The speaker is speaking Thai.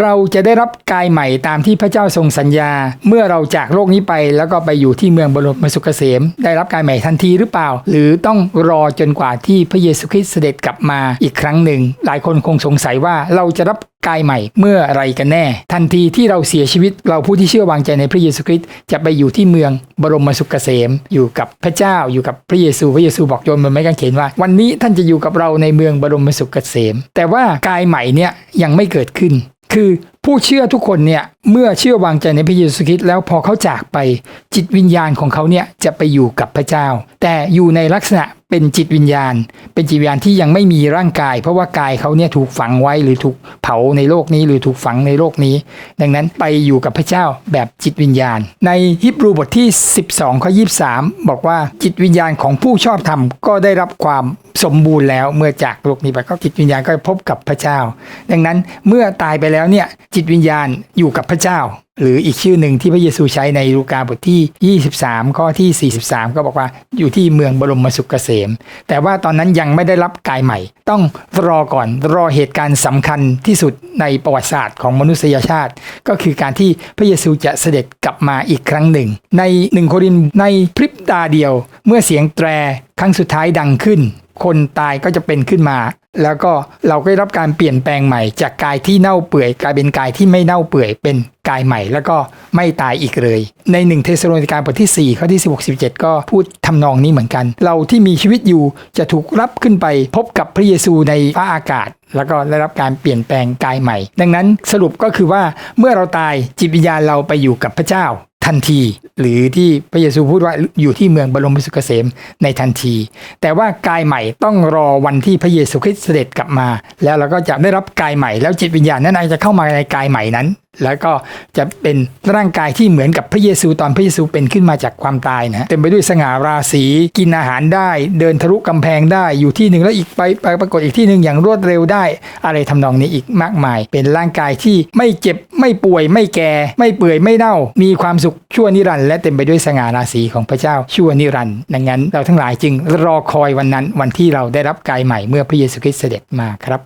เราจะได้รับกายใหม่ตามที่พระเจ้าทรงสัญญา เมื่อเราจากโลกนี้ไปแล้วก็ไปอยู่ที่เมืองบรมสุขเกษม ได้รับกายใหม่ทันทีหรือเปล่า หรือต้องรอจนกว่าที่พระเยซูคริสต์เสด็จกลับมาอีกครั้งหนึ่ง หลายคนคงสงสัยว่าเราจะรับกายใหม่เมื่อไรกันแน่ ทันทีที่เราเสียชีวิต เราผู้ที่เชื่อวางใจในพระเยซูคริสต์จะไปอยู่ที่เมืองบรมสุขเกษม อยู่กับพระเจ้าอยู่กับพระเยซูพระเยซูบอกโยนบนไม้กางเขนว่า วันนี้ท่านจะอยู่กับเราในเมืองบรมสุขเกษม แต่ว่ากายใหม่เนี่ยยังไม่เกิดขึ้น คือ ผู้เชื่อทุกคนเนี่ยเมื่อเชื่อวางใจในพระเยซูคริสต์แล้วพอเขาจากไปจิตวิญญาณของเขาเนี่ยจะไปอยู่กับพระเจ้า แต่อยู่ในลักษณะเป็นจิตวิญญาณ เป็นจิตวิญญาณที่ยังไม่มีร่างกาย เพราะว่ากายเขาเนี่ยถูกฝังไว้หรือถูกเผาในโลกนี้ หรือถูกฝังในโลกนี้ ดังนั้นไปอยู่กับพระเจ้าแบบจิตวิญญาณ ในฮิบรูบทที่ 12ข้อ23 บอกว่าจิตวิญญาณของผู้ชอบธรรมก็ได้รับความสมบูรณ์แล้วเมื่อจากโลกนี้ไปก็จิตวิญญาณก็พบกับพระเจ้า ดังนั้นเมื่อตายไปแล้วเนี่ยจิตวิญญาณอยู่กับพระเจ้า หรืออีกชื่อหนึ่งที่พระเยซูใช้ในลูกาบทที่ 23 ข้อที่ 43 ก็บอกว่าอยู่ที่เมืองบรมสุขเกษม แต่ว่าตอนนั้นยังไม่ได้รับกายใหม่ ต้องรอก่อนรอเหตุการณ์สำคัญที่สุดในประวัติศาสตร์ของมนุษยชาติ ก็คือการที่พระเยซูจะเสด็จกลับมาอีกครั้งหนึ่ง ในหนึ่งโครินในพริบตาเดียว เมื่อเสียงแตรครั้งสุดท้ายดังขึ้น คนตายก็จะเป็นขึ้นมา แล้วก็เราก็ได้รับการเปลี่ยนแปลงใหม่ จากกายที่เน่าเปื่อยกลายเป็นกายที่ไม่เน่าเปื่อยเป็นกายใหม่ แล้วก็ ไม่ตายอีกเลย ในหนึ่งเทสโลนิกาบทที่ 4 ข้อที่ 16 17 ก็พูดทำนองนี้เหมือนกัน เราที่มีชีวิตอยู่จะถูกรับขึ้นไปพบกับพระเยซูในฟ้าอากาศ แล้วก็ได้รับการเปลี่ยนแปลงกายใหม่ ดังนั้นสรุปก็คือว่าเมื่อเราตายจิตวิญญาณเราไปอยู่กับพระเจ้าทันที หรือที่พระเยซูพูดว่าอยู่ที่เมืองบรมสุขเกษมในทันที แต่ว่ากายใหม่ต้องรอวันที่พระเยซูคริสต์เสด็จกลับมา แล้วเราก็จะได้รับกายใหม่แล้วจิตวิญญาณนั้นอาจจะเข้ามาในกายใหม่นั้น แล้วก็จะเป็นร่างกายที่เหมือนกับพระเยซูตอนพระเยซูเป็นขึ้นมาจากความตายนะเต็มไปด้วยสง่าราศีกินอาหารได้ เดินทะลุกำแพงได้อยู่ที่หนึ่งแล้วอีกไปไปปรากฏอีกที่หนึ่งอย่างรวดเร็วได้ อะไรทำนองนี้อีกมากมาย เป็นร่างกายที่ไม่เจ็บไม่ป่วย ไม่แก่ ไม่เปื่อยไม่เน่า มีความสุขชั่วนิรันดร์และเต็มไปด้วยสง่าราศีของพระเจ้าชั่วนิรันดร์ดังนั้นเราทั้งหลายจึงรอคอยวันนั้นวันที่เราได้รับกายใหม่เมื่อพระเยซูคริสต์เสด็จมาครับ